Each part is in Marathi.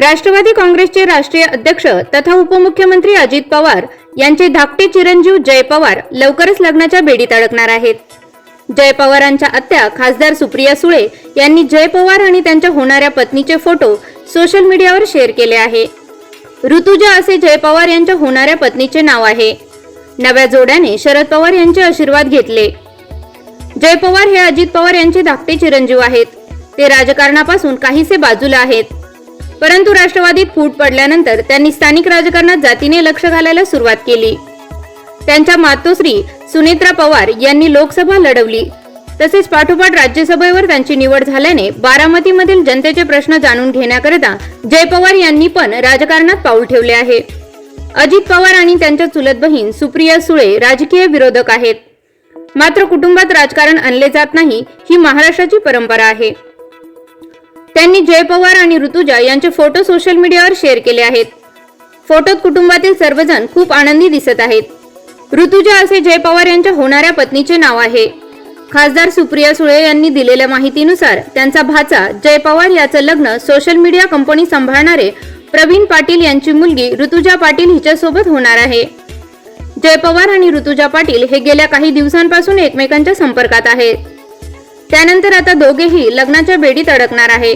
राष्ट्रवादी काँग्रेसचे राष्ट्रीय अध्यक्ष तथा उपमुख्यमंत्री अजित पवार यांचे धाकटे चिरंजीव जय पवार लवकरच लग्नाच्या बेडीत अडकणार आहेत. जय पवारांच्या आत्या खासदार सुप्रिया सुळे यांनी जय पवार आणि त्यांच्या होणाऱ्या पत्नीचे फोटो सोशल मीडियावर शेअर केले आहे. ऋतुजा असे जय पवार यांच्या होणाऱ्या पत्नीचे नाव आहे. नव्या जोड्याने शरद पवार यांचे आशीर्वाद घेतले. जय पवार हे अजित पवार यांचे धाकटे चिरंजीव आहेत. ते राजकारणापासून काहीसे बाजूला आहेत. परंतु राष्ट्रवादीत फूट पडल्यानंतर त्यांनी स्थानिक राजकारणात जातीने लक्ष घालायला सुरुवात केली. त्यांच्या मातोश्री सुनेत्रा पवार यांनी लोकसभा लढवली. तसेच पाठोपाठ राज्यसभेवर त्यांची निवड झाल्याने बारामतीमधील जनतेचे प्रश्न जाणून घेण्याकरिता जय पवार यांनी पण राजकारणात पाऊल ठेवले आहे. अजित पवार आणि त्यांच्या चुलत बहीण सुप्रिया सुळे राजकीय विरोधक आहेत. मात्र कुटुंबात राजकारण आणले जात नाही ही महाराष्ट्राची परंपरा आहे. त्यांनी जय पवार आणि ऋतुजा यांचे फोटो सोशल मीडियावर शेअर केले आहेत. फोटोत कुटुंबातील सर्वजण खूप आनंदी दिसत आहेत. ऋतुजा असे जय पवार यांच्या होणाऱ्या पत्नीचे नाव आहे. खासदार सुप्रिया सुळे यांनी दिलेल्या माहितीनुसार त्यांचा भाचा जय पवार याचं लग्न सोशल मीडिया कंपनी सांभाळणारे प्रवीण पाटील यांची मुलगी ऋतुजा पाटील हिच्यासोबत होणार आहे. जय पवार आणि ऋतुजा पाटील हे गेल्या काही दिवसांपासून एकमेकांच्या संपर्कात आहेत. त्यानंतर आता दोघेही लग्नाच्या बेडीत अडकणार आहे.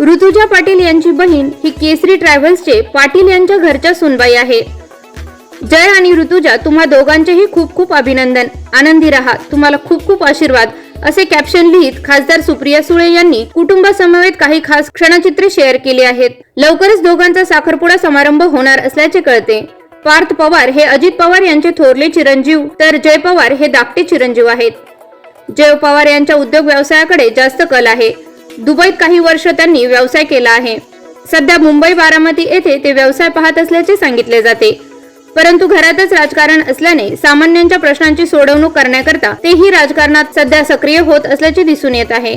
ऋतुजा पाटील यांची बहीण ही केसरी ट्रॅव्हल्सचे पाटील यांच्या घरच्या सुनबाई आहे. जय आणि ऋतुजा तुम्हा दोघांचेही खूप खूप अभिनंदन. आनंदी राहा. तुम्हाला खूप खूप आशीर्वाद. असे कॅप्शन लिहित खासदार सुप्रिया सुळे यांनी कुटुंबासमवेत काही खास क्षणचित्रे शेअर केली आहेत. लवकरच दोघांचा साखरपुडा समारंभ होणार असल्याचे कळते. पार्थ पवार हे अजित पवार यांचे थोरले चिरंजीव तर जय पवार हे धाकटे चिरंजीव आहेत. जय पवार यांच्या उद्योग व्यवसायाकडे जास्त कल आहे. दुबईत काही वर्ष त्यांनी व्यवसाय केला आहे. सध्या मुंबई बारामती येथे ते व्यवसाय पाहत असल्याचे सांगितले जाते. परंतु घरातच राजकारण असल्याने सामान्यांच्या प्रश्नांची सोडवणूक करण्याकरता तेही राजकारणात सध्या सक्रिय होत असल्याचे दिसून येत आहे.